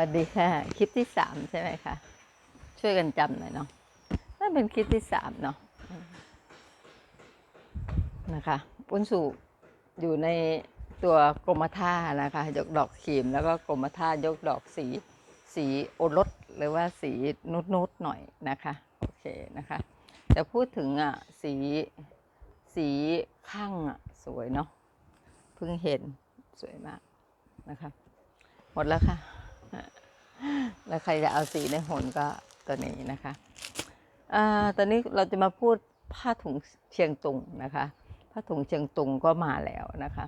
วัสดีค่ะ คลิปที่สามใช่ไหมคะ ช่วยกันจำหน่อยเนาะนั่นเป็นคลิปที่สามเนาะนะคะปุ้นสุอยู่ในตัวกรมท่านะคะ ยกดอกขีมแล้วก็กรมท่ายกดอกสีสีโอรสหรือว่าสีนุดนุดหน่อยนะคะโอเคนะคะแต่พูดถึงอะสีสีข้างอะสวยเนาะเพิ่งเห็นสวยมากนะคะหมดแล้วค่ะ แล้วใครจะเอาสีในหนก็ตัวนี้นะคะอ่าตอนนี้เราจะมาพูดผ้าถุงเชียงตุงนะคะ ผ้าถุงเชียงตุงก็มาแล้วนะคะ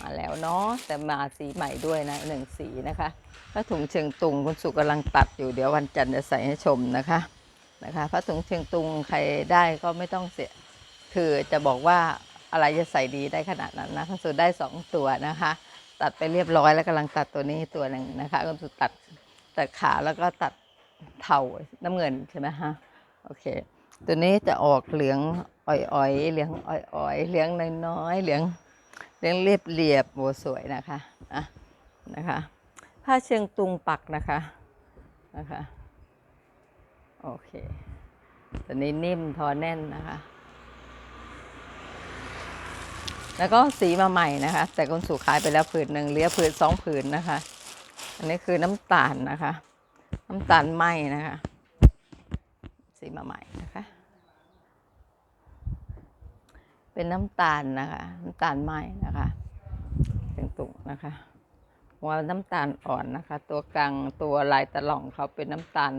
มาแล้วเนาะแต่มาสีใหม่ด้วยนะหนึ่งสีนะคะ ผ้าถุงเชียงตุงคุณสุกำลังตัดอยู่เดี๋ยววันจันทร์จะใส่ให้ชมนะคะนะคะผ้าถุงเชียงตุงใครได้ก็ไม่ต้องเสียคือจะบอกว่าอะไรจะใส่ดีได้ขนาดนั้นนะคุณสุได้สองตัวนะคะ ตัดไปเรียบร้อยแล้วกำลังตัดตัวนี้ตัวหนึ่งนะคะคุณสุตัดตัดขาแล้วก็ตัดเทาน้ำเงินใช่ไหมฮะโอเค ตัวนี้จะออกเหลืองอ่อยๆเหลืองอ่อยๆเหลืองน้อยๆเหลืองเหลี้ยงเรียบเรียบๆโบสวยนะคะอะนะคะผ้าเชียงตุงปักนะคะนะคะโอเคตัวนี้นิ่มทอแน่นนะคะ แล้วก็สีมาใหม่นะคะ แต่คนสู่ขายไปแล้วผืนหนึ่งเหลือผืนสองผืนนะคะ อันนี้คือน้ำตาลนะคะ น้ำตาลไหมนะคะ สีมาใหม่นะคะ เป็นน้ำตาลนะคะ น้ำตาลไหมนะคะเชียงตุงนะคะหัวน้ำตาลอ่อนนะคะ ตัวกลางตัวลายตะล่องเขาเป็นน้ำตาล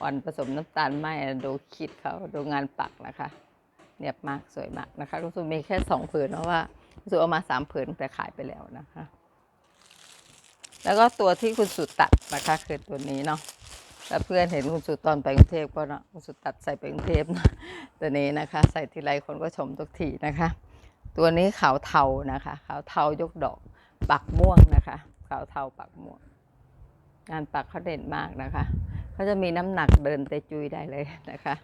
อ่อนผสมน้ำตาลไหมดูคิดเขาดูงานปักนะคะ เนียบมากสวยมากนะคะคุณสุมีแค่สองผืนเพราะว่าคุณสุเอามาสามผืนแต่ขายไปแล้วนะคะ แล้วก็ตัวที่คุณสุดตัดนะคะคือตัวนี้เนาะแล้วเพื่อนเห็นคุณสุดตอนไปกรุงเทพก็เนาะคุณสุดตัดใส่ไปกรุงเทพนะตัวนี้นะคะ ใส่ทีไรคนก็ชมทุกทีนะคะ ตัวนี้ขาวเทานะคะขาวเทายกดอกปักม่วงนะคะขาวเทาปักม่วง งานปักเขาเด่นมากนะคะเขาจะมีน้ำหนักเดินเตจุยได้เลยนะคะ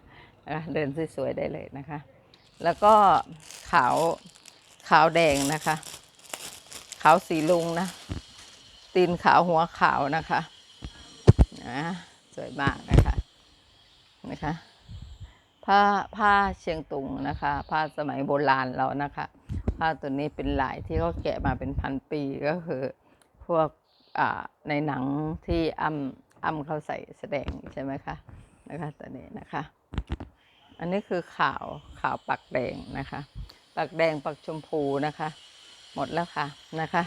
นะคะเดินสวยๆได้เลยนะคะ แล้วก็ขาวขาวแดงนะคะ ขาวสีลุงนะ ตีนขาวหัวขาวนะคะนะสวยมากนะคะนะคะ ผ้าผ้าเชียงตุงนะคะ ผ้าสมัยโบราณเรานะคะ ผ้าตัวนี้เป็นลายที่เขาแกะมาเป็นพันปีก็คือพวกอ่าในหนังที่อ้ำอ้ำเขาใส่แสดงใช่ไหมคะนะคะตัวนี้นะคะ อันนี้คือขาวขาวปักแดงนะคะ ปักแดงปักชมพูนะคะ หมดแล้วค่ะนะคะ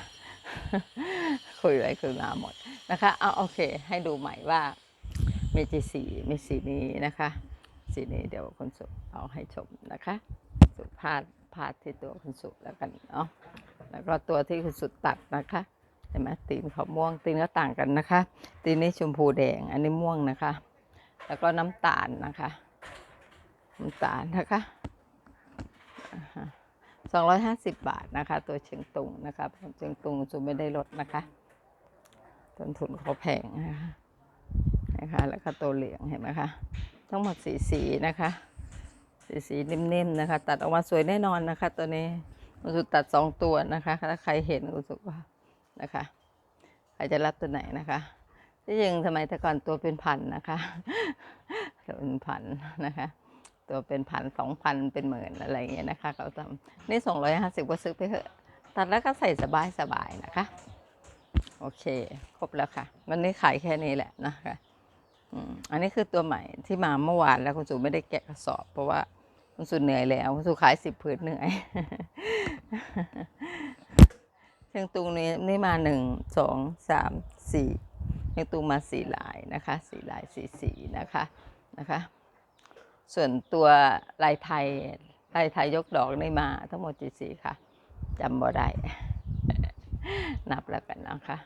คุยไว้คุยมาหมดนะคะเอาโอเค ให้ดูใหม่ว่ามีจีสีมีสีนี้นะคะ สีนี้เดี๋ยวคุณสุเอาให้ชมนะคะ สุพาดพาดที่ตัวคุณสุแล้วกันเนาะแล้วก็ตัวที่คุณสุตัดนะคะเห็นไหมตีนเขาม่วงตีนก็ต่างกันนะคะ ตีนนี้ชมพูแดงอันนี้ม่วงนะคะ แล้วก็น้ำตาลนะคะ น้ำตาลนะคะสองร้อยห้าสิบบาทนะคะ ตัวเชียงตุงนะคะเชียงตุงจูไม่ได้ลดนะคะต้นทุนเขาแพงนะคะนะคะแล้วก็ตัวเหลืองเห็นไหมคะทั้งหมดสีสีนะคะ สีสีนิ่มๆนะคะ ตัดออกมาสวยแน่นอนนะคะ ตัวนี้คุณสุตัดสองตัวนะคะถ้าใครเห็นคุณสุว่านะคะใครจะรับตัวไหนนะคะที่จริงทำไมแต่ก่อนตัวเป็นพันนะคะตัวเป็นพันนะคะ ตัวเป็นพันสองพันเป็นหมื่นอะไรอย่างเงี้ยนะคะเขาทำนี่สองร้อยห้าสิบก็ซื้อไปเถอะตัดแล้วก็ใส่สบายสบายๆนะคะ โอเค ครบแล้วค่ะ วันนี้ขายแค่นี้แหละนะคะอันนี้คือตัวใหม่ที่มาเมื่อวานแล้วคุณสุไม่ได้แกะกระสอบ เพราะว่าคุณสุเหนื่อยแล้วคุณสุขายสิบผืนเหนื่อยเชียงตุงนี้นี่มาหนึ่งสองสามสี่เชียงตุงมาสี่ลายนะคะสี่ลายสี่สีนะคะนะคะ ส่วนตัวลายไทยลายไทยยกดอกนี่มาทั้งหมดกี่สีค่ะจำบ่ได้ นับแล้วกันนะคะ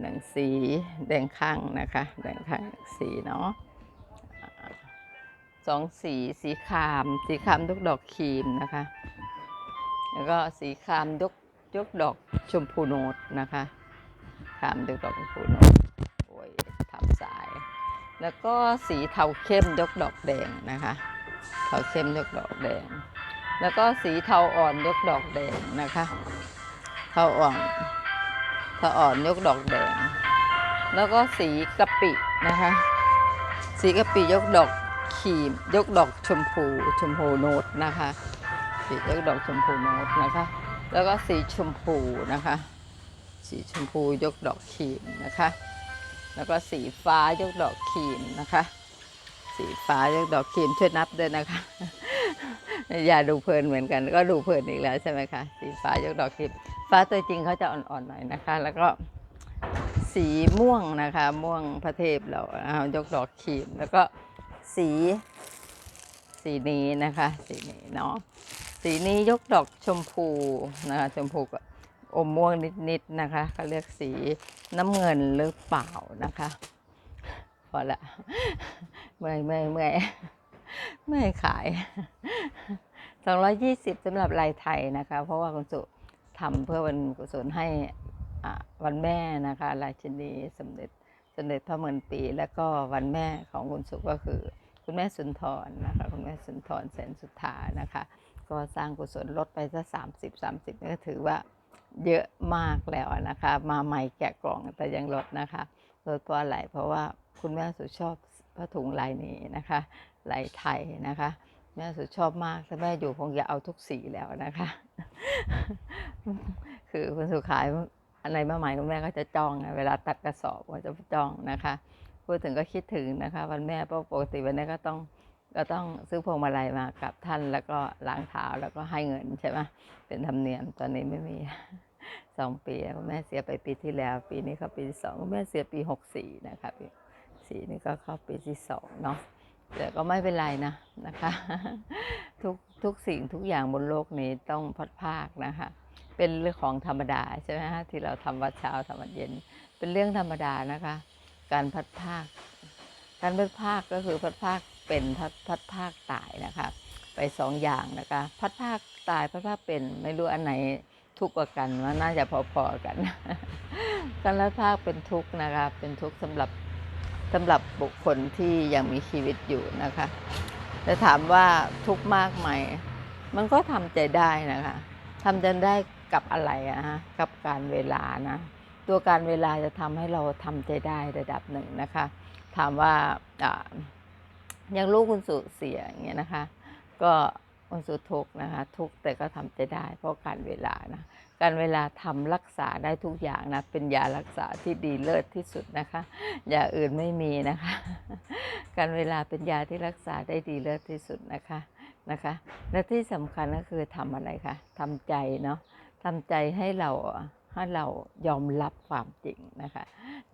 หนึ่งสีแดงข้างนะคะแดงข้างสีเนาะสองสีสีคราม สีครามยกดอกครีมนะคะ แล้วก็สีครามยกยกดอกชมพูโนดนะคะครามยกดอกชมพูโนด แล้วก็สีเทาเข้มยกดอกแดงนะคะเทาเข้มยกดอกแดง แล้วก็สีเทาอ่อนยกดอกแดงนะคะเทาอ่อนถ้าอ่อนยกดอกแดง แล้วก็สีกะปินะคะ สีกะปิยกดอกขีมยกดอกชมพูชมพูโนดนะคะสียกดอกชมพูโนดนะคะ แล้วก็สีชมพูนะคะ สีชมพูยกดอกขีมนะคะ แล้วก็สีฟ้ายกดอกขีมนะคะ สีฟ้ายกดอกขีมช่วยนับด้วยนะคะอย่าดูเพลินเหมือนกัน ก็ดูเพลินอีกแล้วใช่ไหมคะสีฟ้ายกดอกขีมฟ้าตัวจริงเขาจะอ่อนๆหน่อยนะคะ แล้วก็สีม่วงนะคะ ม่วงพระเทพเราเอายกดอกขีมแล้วก็สีสีนี้นะคะ สีนี้เนาะสีนี้ยกดอกชมพูนะคะ ชมพูกับ อมม่วงนิดๆนะคะเขาเรียกสีน้ำเงินหรือเปล่านะคะพอละเมื่อยเมื่อยเมื่อยเมื่อยขาย 220สำหรับลายไทยนะคะ เพราะว่าคุณสุทำเพื่อวันกุศลให้วันแม่นะคะราชินีสมเด็จสมเด็จพระเมินปี แล้วก็วันแม่ของคุณสุก็คือ คุณแม่สุนทรนะคะคุณแม่สุนทรแสนสุธานะคะ ก็สร้างกุศลลดไปสักสามสิบสามสิบก็ถือว่า เยอะมากแล้วนะคะ มาใหม่แกะกล่องแต่ยังลดนะคะลดเพราะอะไรเพราะว่าคุณแม่สุชอบผ้าถุงลายนี้นะคะลายไทยนะคะ แม่สุชอบมากถ้าแม่อยู่คงจะเอาทุกสีแล้วนะคะ คือคุณสุขายอะไรมาใหม่คุณแม่ก็จะจ้องเวลาตัดกระสอบก็จะจ้องนะคะ พูดถึงก็คิดถึงนะคะ วันแม่เพราะปกติวันนี้ก็ต้อง ก็ต้องซื้อพวงมาลัยมากับท่านแล้วก็ล้างเท้าแล้วก็ให้เงินใช่ไหมเป็นธรรมเนียมตอนนี้ไม่มีสองปีแล้วคุณแม่เสียไปปีที่แล้ว ปีนี้เข้าปีที่สองคุณแม่เสียปีหกสี่นะคะปีสี่นี่ก็เข้าปีที่สองเนาะแต่ก็ไม่เป็นไรนะนะคะ ทุกทุกสิ่งทุกอย่างบนโลกนี้ต้องพัดภาคนะคะ เป็นเรื่องของธรรมดาใช่ไหมฮะที่เราทำวัดเช้าทำวัดเย็น เป็นเรื่องธรรมดานะคะ การพัดภาค การพัดภาคก็คือพัดภาค เป็นพัดพัดภาคตายนะคะ ไปสองอย่างนะคะ พัดภาคตายพัดภาคเป็นไม่รู้อันไหนทุกข์กว่ากันว่าน่าจะพอๆกันการพัดภาคเป็นทุกข์นะคะเป็นทุกข์สำหรับสำหรับบุคคลที่ยังมีชีวิตอยู่นะคะแต่ถามว่าทุกข์มากไหมมันก็ทำใจได้นะคะทำใจได้กับอะไรอะฮะกับการเวลานะตัวการเวลาจะทำให้เราทำใจได้ระดับหนึ่งนะคะ ถามว่า อย่างลูกคุณสุเสียอย่างเงี้ยนะคะ ก็คุณสุทุกนะคะ ทุกแต่ก็ทำใจได้ เพราะการเวลานะการเวลาทำรักษาได้ทุกอย่างนะ เป็นยารักษาที่ดีเลิศที่สุดนะคะยาอื่นไม่มีนะคะ การเวลาเป็นยาที่รักษาได้ดีเลิศที่สุดนะคะนะคะ และที่สำคัญก็คือทำอะไรคะทำใจเนาะทำใจให้เราให้เรายอมรับความจริงนะคะ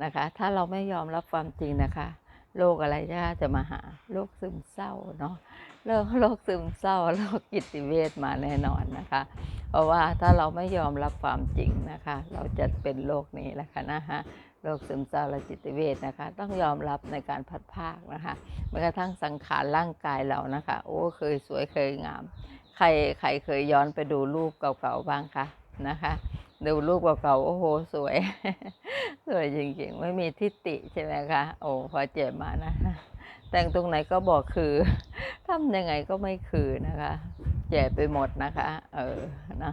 นะคะ ถ้าเราไม่ยอมรับความจริงนะคะ โรคอะไรจะจะมาหาโรคซึมเศร้าเนาะโรคโรคซึมเศร้าโรคจิตเวทมาแน่นอนนะคะ เพราะว่าถ้าเราไม่ยอมรับความจริงนะคะ เราจะเป็นโรคนี้แหละค่ะนะคะโรคซึมเศร้าและจิตเวทนะคะ ต้องยอมรับในการพัดภาคนะคะแม้กระทั่งสังขารร่างกายเรานะคะ โอ้เคยสวยเคยงาม ใครใครเคยย้อนไปดูรูปเก่าๆบ้างคะ นะคะ ดูรูปเก่าๆโอ้โห สวย สวยจริงๆ ไม่มีทิฏฐิใช่ไหมคะ โอ้พอเจ็บมานะ แต่งตรงไหนก็บอกคือทำยังไงก็ไม่คือนะคะแย่ไปหมดนะคะ เออนะ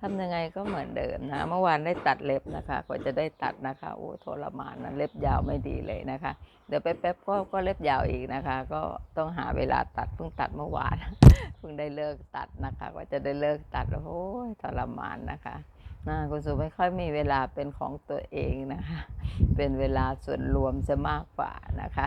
ทำยังไงก็เหมือนเดิมนะ เมื่อวานได้ตัดเล็บนะคะกว่าจะได้ตัดนะคะโอ้ทรมานนะเล็บยาวไม่ดีเลยนะคะ เดี๋ยวแป๊บๆก็ก็เล็บยาวอีกนะคะ ก็ต้องหาเวลาตัดเพิ่งตัดเมื่อวาน พิ่งได้เลิกตัดนะคะว่าจะได้เลิกตัดโอ้ยทรมานนะคะนะคุณสุไม่ค่อยมีเวลาเป็นของตัวเองนะคะ เป็นเวลาส่วนรวมจะมากกว่านะคะ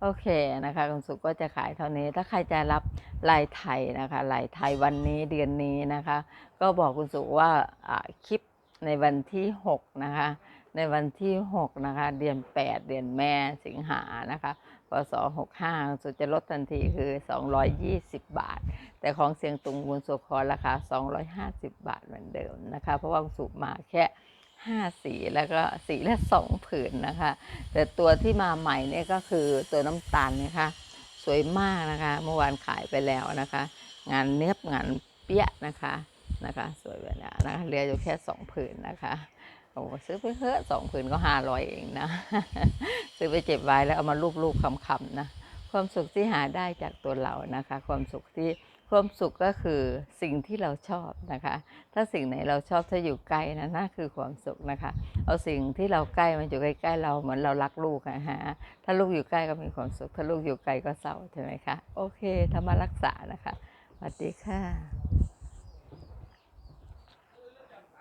โอเคนะคะ คุณสุก็จะขายเท่านี้ถ้าใครจะรับลายไทยนะคะลายไทยวันนี้เดือนนี้นะคะ ก็บอกคุณสุว่าอ่าคลิปในวันที่ 6 นะคะ ในวันที่ 6 นะคะ เดือน 8 เดือนแม่สิงหานะคะพศ65คุณสุจะลดทันทีคือ 220 บาท แต่ของเสียงตุงคุณสุขอราคา 250 บาทเหมือนเดิมนะคะ เพราะว่าสุมาแค่5สีแล้วก็สีละ2ผืนนะคะ แต่ตัวที่มาใหม่เนี่ยก็คือตัวน้ำตาลนะคะ สวยมากนะคะ เมื่อวานขายไปแล้วนะคะ งานเนียบงานเปี้ยนะคะนะคะ สวยไปแล้วนะคะเหลืออยู่แค่สองผืนนะคะ โอ้ซื้อไปเถอสองผืนก็ห้าร้อยเองนะ ซื้อไปเจ็บไว้แล้วเอามาลูบๆคำๆนะ ความสุขที่หาได้จากตัวเรานะคะ ความสุขที่ความสุขก็คือสิ่งที่เราชอบนะคะ ถ้าสิ่งไหนเราชอบถ้าอยู่ใกล้นะนั่นคือความสุขนะคะ เอาสิ่งที่เราใกล้มันอยู่ใกล้ๆเราเหมือนเรารักลูกอะฮะ ถ้าลูกอยู่ใกล้ก็มีความสุข ถ้าลูกอยู่ไกลก็เศร้าใช่ไหมคะ โอเคธรรมรักษานะคะ สวัสดีค่ะ